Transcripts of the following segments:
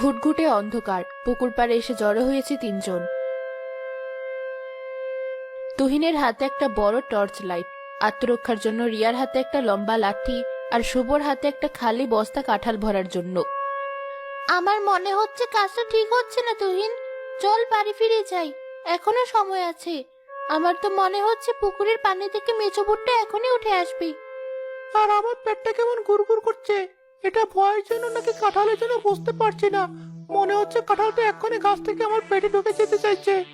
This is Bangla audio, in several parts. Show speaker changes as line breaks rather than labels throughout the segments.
ঘুটঘুটে অন্ধকার। পুকুর পাড়ে এসে জড়ো হয়েছে তিনজন। তুহিনের হাতে একটা বড় টর্চ লাইট আত্মরক্ষার জন্য রিয়ার হাতে একটা লম্বা লাঠি আর শুভর হাতে একটা খালি বস্তা কাঁঠাল ভরার জন্য। আমার মনে হচ্ছে কাজটা ঠিক হচ্ছে না তুহিন। চল বাড়ি ফিরে যাই। এখনও সময় আছে। আমার তো মনে হচ্ছে পুকুরের পানি থেকে মেচো বুটটা এখনই উঠে আসবে।
আর আমার পেটটা কেমন গুড়গুড় করছে? এটা ভয়ের জন্য নাকি কাঁঠালের জন্য বুঝতে পারছি না? মনে হচ্ছে কাঁঠালটা এক্ষুনি গাছ থেকে আমার পেটে ঢুকে যেতে চাইছে।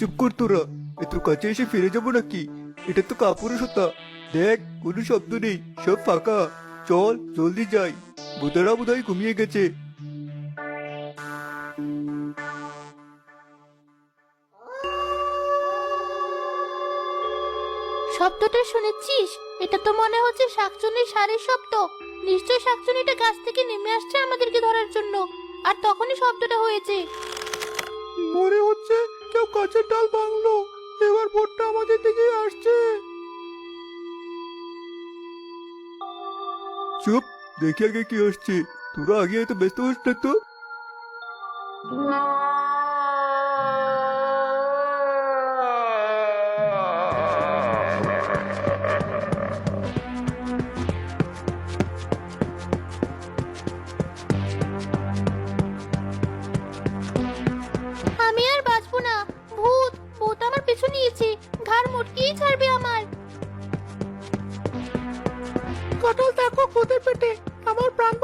চুপ কর তোরা। এত কাছে এসে ফিরে যাব নাকি? এটা তো কাপুরুষতা। দেখ, কোনো শব্দ নেই। সব ফাঁকা। চল, জলদি যাই। বুধারা বোধহয় ঘুমিয়ে গেছে।
শব্দটা শুনেছিস? এটা তো মনে হচ্ছে শাকচুনির শাড়ির শব্দ। নিশ্চয় শাকচুনিটা গাছ থেকে নেমে আসছে আমাদেরকে ধরার জন্য। আর তখনই শব্দটা হয়েছে।
মনে হচ্ছে কেউ গাছের ডাল ভাঙলো। এবার ভোটটা আমাদের দিকে আসছে।
চুপ, দেখি আগে কি আসছে? তোরা আগে এত ব্যস্ত না তো?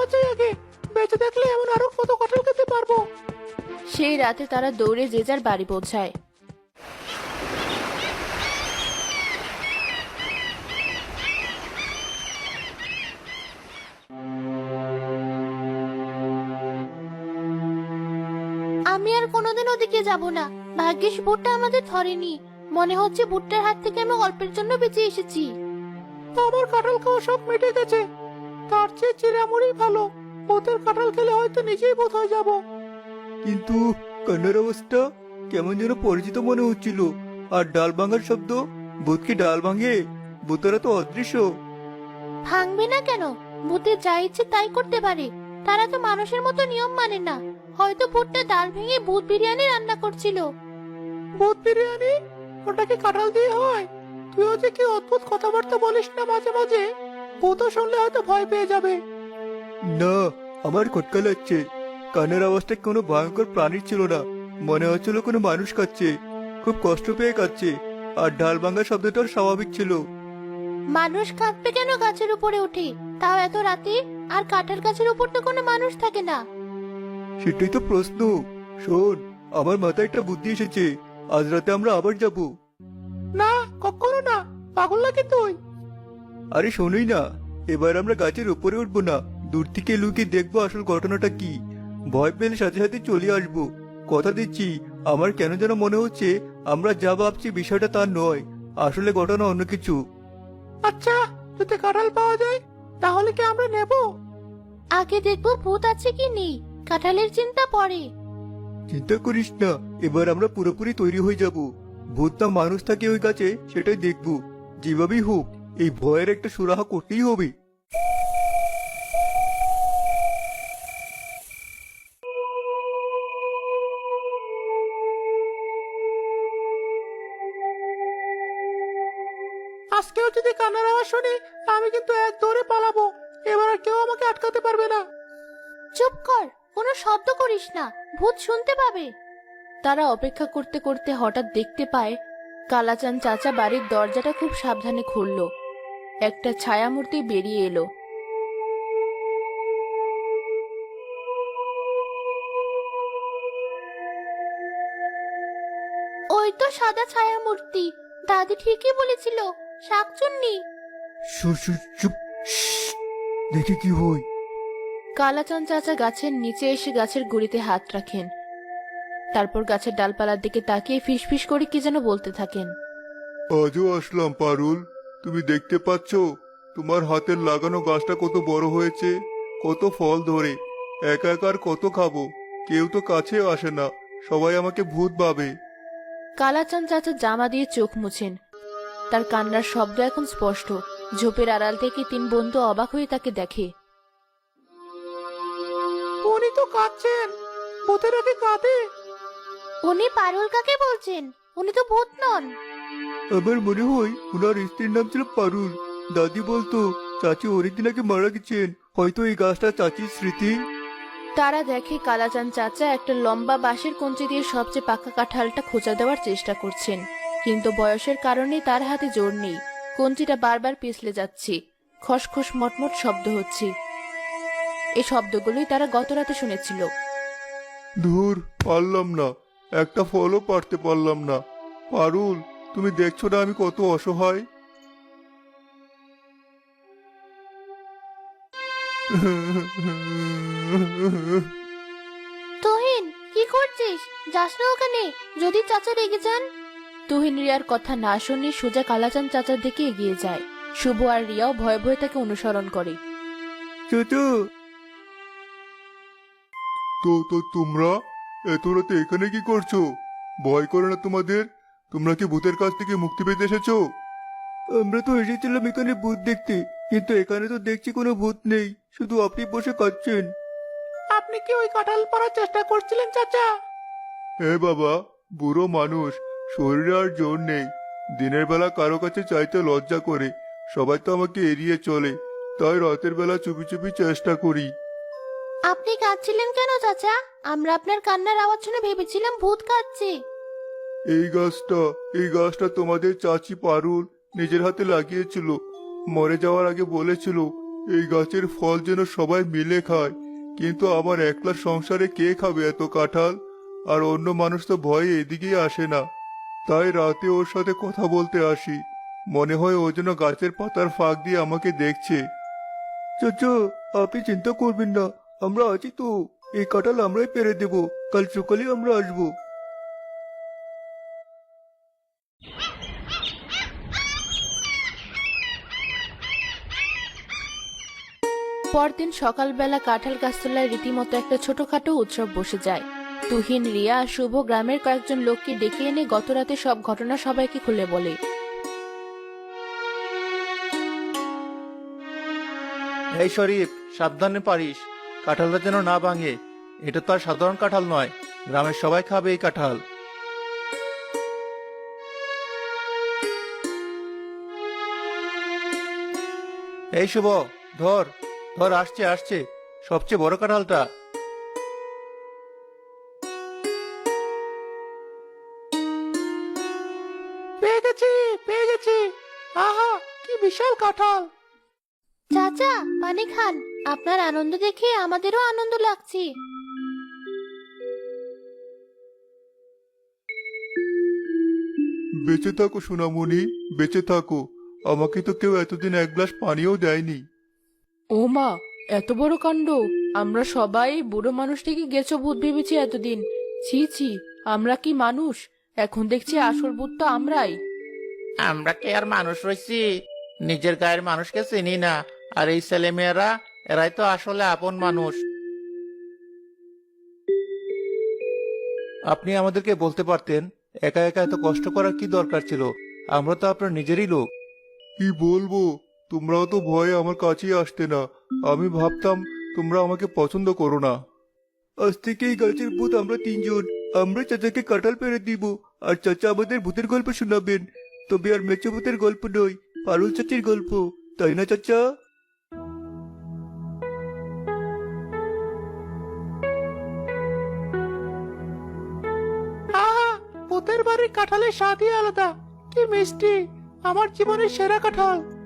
বাঁচাই আগে। বেঁচে দেখলে এমন আরও কত কাঁঠাল খেতে পারব।
সেই রাতে তারা দৌড়ে যে যার বাড়ি পৌঁছায়। আমি আর কোনোদিন ওদিকে যাব না। ভাগ্যিস ভুট্টা আমাদের ধরেনি। মনে হচ্ছে ভুট্টার হাত থেকে আমি অল্পের জন্য বেঁচে এসেছি।
আমার কাঁঠাল খাওয়া সব মিটে গেছে। তার চেয়ে চিরামুড়ি ভালো। ভূতের কাঁঠাল খেলে হয়তো নিজেই বোধ হয়ে যাব।
কিন্তু কান্নার অবস্থা কেমন যেন পরিচিত মনে হচ্ছিল। আর ডাল ভাঙার শব্দ ভূত কি ডাল ভাঙে? ভূতেরা তো অদৃশ্য।
ভাঙবে না কেন? ভূতের যা ইচ্ছে তাই করতে পারে। তারা তো মানুষের মতো নিয়ম মানে না। হয়তো ভূতটা ডাল ভেঙে ভূত বিরিয়ানি রান্না করছিল।
ভূত বিরিয়ানি? ওটা কি কাঁঠাল দিয়ে হয়? তুইও যে কি অদ্ভুত কথাবার্তা বলিস না মাঝে মাঝে? ভূতও শুনলে হয়তো ভয় পেয়ে যাবে।
না আমার খটকা লাগছে। কানের আওয়াজটা কোনো ভয়ঙ্কর প্রাণীর ছিল না। মনে হচ্ছিল কোনো মানুষ কাচ্ছে খুব কষ্ট পেয়ে কাচ্ছে আর ডাল ভাঙার শব্দটাও স্বাভাবিক ছিল।
মানুষ কাঁদবে কেন গাছের উপরে উঠে? তাও এত রাতে আর কাঠের গাছের উপর তো কোনো মানুষ থাকে না।
সেটাই তো প্রশ্ন। শোন আমার মাথায় একটা বুদ্ধি এসেছে। আজ রাতে আমরা আবার যাব।
না কখনো না। পাগল লাগে তুই?
আরে শোনই না এবার আমরা গাছের উপরে উঠবো না। দূর থেকে লুকিয়ে দেখব আসল ঘটনাটা কি। ভয় পেলে সাথে সাথে চলে আসব। কথা দিচ্ছি আমার কেন যেন মনে হচ্ছে আমরা যা ভাবছি বিষয়টা তা নয় আসলে ঘটনা অন্য কিছু।
আচ্ছা যদি কাঁঠাল পাওয়া যায় তাহলে কি আমরা নেব?
আগে দেখব ভূত আছে কি নেই কাঁঠালের চিন্তা পরে
চিন্তা করিস না এবার আমরা পুরোপুরি তৈরি হয়ে যাব। ভূত না মানুষ থাকে ওই গাছে সেটাই দেখব। যেভাবেই হোক এই ভয়ের একটা সুরাহা করতেই হবে।
আজকেও যদি কান্নার আওয়াজ শুনি আমি কিন্তু এক দৌড়ে পালাবো। এবার আর কেউ আমাকে আটকাতে পারবে না।
চুপ কর কোনো শব্দ করিস না ভূত শুনতে পাবে। তারা অপেক্ষা করতে করতে হঠাৎ দেখতে পায় কালাচান চাচা বাড়ির দরজাটা খুব সাবধানে খুলল। একটা ছায়ামূর্তি বেরিয়ে এলো। ওই তো সাদা ছায়ামূর্তি। দাদি ঠিকই বলেছিল শাকচুন্নি।
চুপ দেখে কি হয়
কালাচান চাচা গাছের নিচে এসে গাছের গুড়িতে হাত রাখেন। তারপর গাছের ডালপালার দিকে তাকিয়ে ফিসফিস করে কি যেন বলতে থাকেন।
আজও আসলাম পারুল। তুমি দেখতে পাচ্ছ তোমার হাতের লাগানো গাছটা কত বড় হয়েছে কত ফল ধরে একা একা আর কত খাব কেউ তো কাছেও আসে না সবাই আমাকে ভূত ভাবে।
কালাচান চাচা জামা দিয়ে চোখ মুছেন। তার কান্নার শব্দ এখন স্পষ্ট ঝোপের আড়াল থেকে তিন বন্ধু অবাক হয়ে তাকে দেখে।
উনি তো কাঁদছেন ভূতের আগে কাঁদে?
উনি পারুল কাকে বলছেন? উনি তো ভূত নন।
আমার মনে হয় ওনার স্ত্রীর নাম ছিল পারুল। দাদি বলতো চাচি অনেকদিন আগে মারা গেছেন। হয়তো এই গাছটা চাচির স্মৃতি।
তারা দেখে কালাচান চাচা একটা লম্বা বাঁশের কঞ্চি দিয়ে সবচেয়ে পাকা কাঁঠালটা খোঁচা দেওয়ার চেষ্টা করছেন। কিন্তু বয়সের কারণে তার হাতে জোর নেই। কঞ্চিটা বারবার পিছলে যাচ্ছে। খসখস মটমট শব্দ হচ্ছে। এই শব্দগুলোই তারা গত রাতে শুনেছিল।
ধুর পারলাম না। একটা ফলও পারতে পারলাম না। পারুল তুমি দেখছ না আমি কত অসহায়?
তুহিন কি করছিস? যাস না ওখানে যদি চাচা রেগে যান। তুহিন রিয়ার কথা না শুনে সোজা কালাচান চাচার দিকে এগিয়ে যায়। শুভ আর রিয়াও ভয়ে ভয়ে তাকে অনুসরণ করে।
চাচা! তো তো তোমরা? এত রাতে এখানে কি করছ? ভয় করে না তোমাদের? তোমরা কি ভূতের কাছ থেকে মুক্তি পেতে এসেছ? আমরা তো এসেছিলাম এখানে ভূত দেখতে কিন্তু এখানে তো দেখছি কোনো ভূত নেই শুধু আপনি বসে কাঁদছেন
আপনি কি ওই কাঁঠাল পাড়ার চেষ্টা করছিলেন চাচা?
হে বাবা বুড়ো মানুষ শরীরে আর জোর নেই। দিনের বেলা কারও কাছে চাইতে লজ্জা করে সবাই তো আমাকে এড়িয়ে চলে তাই রাতের বেলা চুপি চুপি চেষ্টা করি।
আপনি কাঁদছিলেন কেন চাচা? আমরা আপনার কান্নার আওয়াজ শুনে ভেবেছিলাম ভূত কাঁদছে।
এই গাছটা এই গাছটা তোমাদের চাচি পারুল নিজের হাতে লাগিয়েছিল। মরে যাওয়ার আগে বলেছিল, এই গাছের ফল যেন সবাই মিলে খায়। কিন্তু আমার একলা সংসারে কে খাবে এত কাঁঠাল? আর অন্য মানুষ তো ভয়ে এদিকেই আসে না। তাই রাতে ওর সাথে কথা বলতে আসি। মনে হয় ও যেন গাছের পাতার ফাঁক দিয়ে আমাকে দেখছে। চাচা, আপনি চিন্তা করবেন না, আমরা আছি তো। এই কাঁঠাল আমরাই পেরে দেব, কাল সকালে আমরা আসব।
পরদিন সকালবেলা কাঁঠাল গাছতলায় রীতিমতো একটা ছোটখাটো উৎসব বসে যায়। তুহিন, রিয়া আর শুভ গ্রামের কয়েকজন লোককে ডেকে এনে গতরাতে সব ঘটনা সবাইকে খুলে বলে।
এই শরীফ, সাবধানে পারিস। কাঁঠালটা যেন না ভাঙে। এটা তো আর সাধারণ কাঁঠাল নয়। গ্রামের সবাই খাবে এই কাঁঠাল। এই শুভ, ধর। ধর আসছে আসছে। সবচেয়ে বড় কাঁঠালটা। পেয়ে গেছি পেয়ে গেছি। আহা কি বিশাল কাঁঠাল।
চাচা পানি খান আপনার আনন্দ দেখে আমাদেরও আনন্দ লাগছে।
বেঁচে থাকো সোনামণি বেঁচে থাকো। আমাকে তো কেউ এতদিন এক গ্লাস পানিও দেয়নি।
ও মা এত বড় কাণ্ড। আমরা সবাই বুড়ো মানুষটিকে গেছো ভূত ভেবেছি এতদিন। ছি ছি আমরা কি মানুষ? এখন দেখছি আসল ভূত তো আমরাই।
আমরা কি আর মানুষ রয়েছি নিজের গায়ের মানুষকে চিনি না। আর এই ছেলে মেয়েরা এরাই তো আসলে আপন মানুষ। আপনি আমাদেরকে বলতে পারতেন একা একা এত কষ্ট করার কি দরকার ছিল? আমরা তো আপনার নিজেরই লোক।
কি বলব? তোমরাও তো ভয়ে আমার কাছেই আসতে না। আমি ভাবতাম, তোমরা আমাকে পছন্দ করো না। আজ থেকে এই গাছের ভূত আমরা তিনজন। আমরা চাচাকে কাঁঠাল পেরে দিব। আর চাচা আমাদের ভূতের গল্প শোনাবেন। তবে আর মেচে ভূতের গল্প নয়, পারুল চাচির গল্প। তাই না, চাচা?
ভূতের বাড়ির কাঁঠালের স্বাদই আলাদা। কি মিষ্টি। আমার জীবনের সেরা কাঁঠাল।